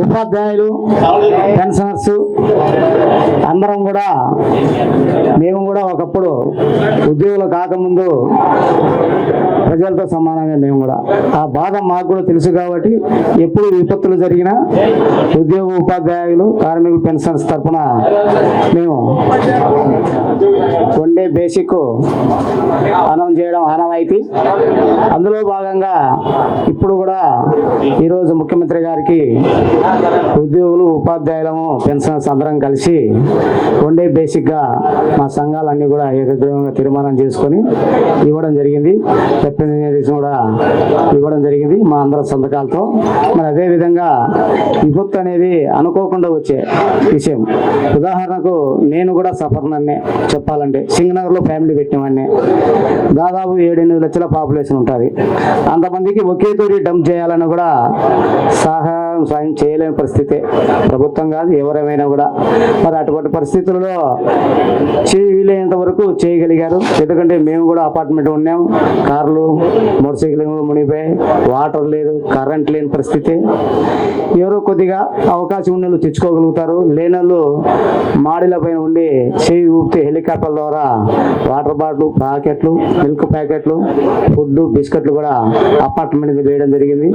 ఉపాధ్యాయులు పెన్షనర్స్ అందరం కూడా మేము కూడా ఒకప్పుడు ఉద్యోగులు కాకముందు ప్రజలతో సమానంగా మేము కూడా. ఆ బాధ మాకు కూడా తెలుసు కాబట్టి ఎప్పుడు విపత్తులు జరిగినా ఉద్యోగ ఉపాధ్యాయులు కార్మికులు పెన్షన్స్ తరఫున మేము వన్ డే బేసిక్ అనౌన్స్ చేయడం ఆనవాయితీ. అందులో భాగంగా ఇప్పుడు కూడా ఈరోజు ముఖ్యమంత్రి గారికి ఉద్యోగులు ఉపాధ్యాయులము పెన్షన్స్ అందరం కలిసి వన్ డే బేసిక్గా మా సంఘాలన్నీ కూడా ఏకగ్రీవంగా తీర్మానం చేసుకొని ఇవ్వడం జరిగింది. రిప్రజెంటేటివ్స్ కూడా ఇవ్వడం జరిగింది మా అందరి సంతకాలతో. మరి అదేవిధంగా విపత్తు అనేది అనుకోకుండా వచ్చే విషయం. ఉదాహరణకు నేను కూడా సఫర్నన్నే చెప్పాలంటే సింగనగర్లో ఫ్యామిలీ పెట్టినవాడిని దాదాపు ఏడెనిమిది లక్షల పాపులేషన్ ఉంటుంది. అంతమందికి ఒకే తోటి డంప్ చేయాలని కూడా సహాయం సాయం చేయలేని పరిస్థితే ప్రభుత్వం కాదు ఎవరేమైనా కూడా. మరి అటువంటి పరిస్థితులలో చేయలేనంత వరకు చేయగలిగారు. ఎందుకంటే మేము కూడా అపార్ట్మెంట్ ఉన్నాం. కార్లు మోటార్ సైకిల్ మునిగిపోయి వాటర్ లేదు కరెంట్ లేని పరిస్థితి. ఎవరో కొద్దిగా అవకాశం ఉన్న తెచ్చుకోగలుగుతారు. లేని వాళ్ళు మాడిల పైన ఉండి చేయి ఊపితే హెలికాప్టర్ ద్వారా వాటర్ బాటిల్ ప్యాకెట్లు మిల్క్ ప్యాకెట్లు ఫుడ్ బిస్కెట్లు కూడా అపార్ట్మెంట్ మీద వేయడం జరిగింది.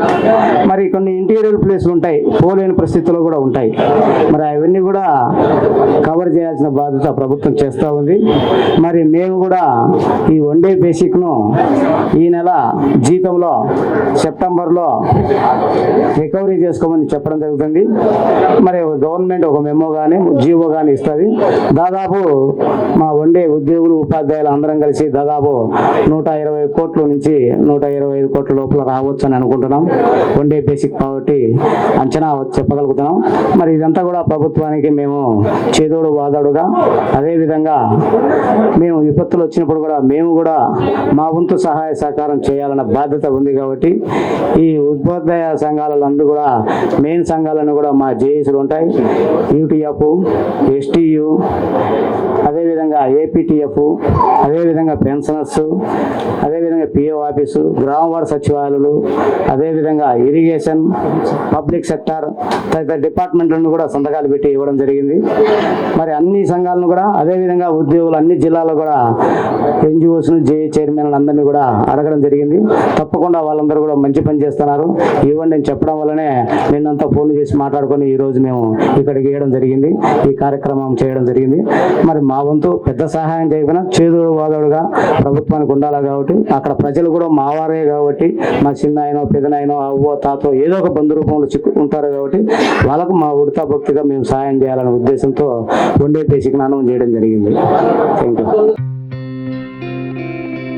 మరి కొన్ని ఇంటీరియర్ ప్లేస్లు ఉంటాయి పోలేని పరిస్థితుల్లో కూడా ఉంటాయి. మరి అవన్నీ కూడా కవర్ చేయాల్సిన బాధ్యత ప్రభుత్వం చేస్తూ ఉంది. మరి మేము కూడా ఈ వన్ డే బేసిక్ను ఈ ఈ నెల జీతంలో సెప్టెంబర్లో రికవరీ చేసుకోమని చెప్పడం జరుగుతుంది. మరి గవర్నమెంట్ ఒక మెమో కానీ జీవో కానీ ఇస్తుంది. దాదాపు మా వండే ఉద్యోగులు ఉపాధ్యాయులు అందరం కలిసి దాదాపు నూట ఇరవై కోట్ల నుంచి నూట ఇరవై ఐదు కోట్ల లోపల రావచ్చు అని అనుకుంటున్నాం. వండే బేసిక్ కాబట్టి అంచనా చెప్పగలుగుతున్నాం. మరి ఇదంతా కూడా ప్రభుత్వానికి మేము చేదోడు వాదోడుగా అదేవిధంగా మేము విపత్తులు వచ్చినప్పుడు కూడా మేము కూడా మా వంతు సహాయ సహకారం చేయాలన్న బాధ్యత ఉంది కాబట్టి ఈ ఉపాధ్యాయ సంఘాలలో కూడా మెయిన్ సంఘాలను కూడా మా జేఏసీలు ఉంటాయి. యూటీఎఫ్ ఎస్టీయు అదేవిధంగా ఏపీటీఎఫ్ అదేవిధంగా పెన్షనర్స్ అదేవిధంగా పిఓ ఆఫీసు గ్రామ వార్డు సచివాలయాలు అదేవిధంగా ఇరిగేషన్ పబ్లిక్ సెక్టార్ తదితర డిపార్ట్మెంట్లను కూడా సంతకాలు పెట్టి ఇవ్వడం జరిగింది. మరి అన్ని సంఘాలను కూడా అదేవిధంగా ఉద్యోగులు అన్ని జిల్లాల్లో కూడా ఎన్జిఓస్ను జేఏ చైర్మన్ అందరినీ కూడా అడగడం జరిగింది. తప్పకుండా వాళ్ళందరూ కూడా మంచి పని చేస్తున్నారు. ఇవ్వండి నేను చెప్పడం వల్లనే నిన్నంతా ఫోన్ చేసి మాట్లాడుకొని ఈరోజు మేము ఇక్కడికి వేయడం జరిగింది. ఈ కార్యక్రమం చేయడం జరిగింది. మరి మా వంతు పెద్ద సహాయం చేయకపోయినా చేదుడు వాదోడుగా ప్రభుత్వానికి ఉండాలి కాబట్టి అక్కడ ప్రజలు కూడా మావారే కాబట్టి మా చిన్న అయినో పెదనాయనో అవ్వో తాతో ఏదో ఒక బంధు రూపంలో చిక్కు ఉంటారు కాబట్టి వాళ్ళకు మా ఉడతా భక్తిగా మేము సహాయం చేయాలనే ఉద్దేశంతో ఉండే బేసిక్ నానం చేయడం జరిగింది. Thank you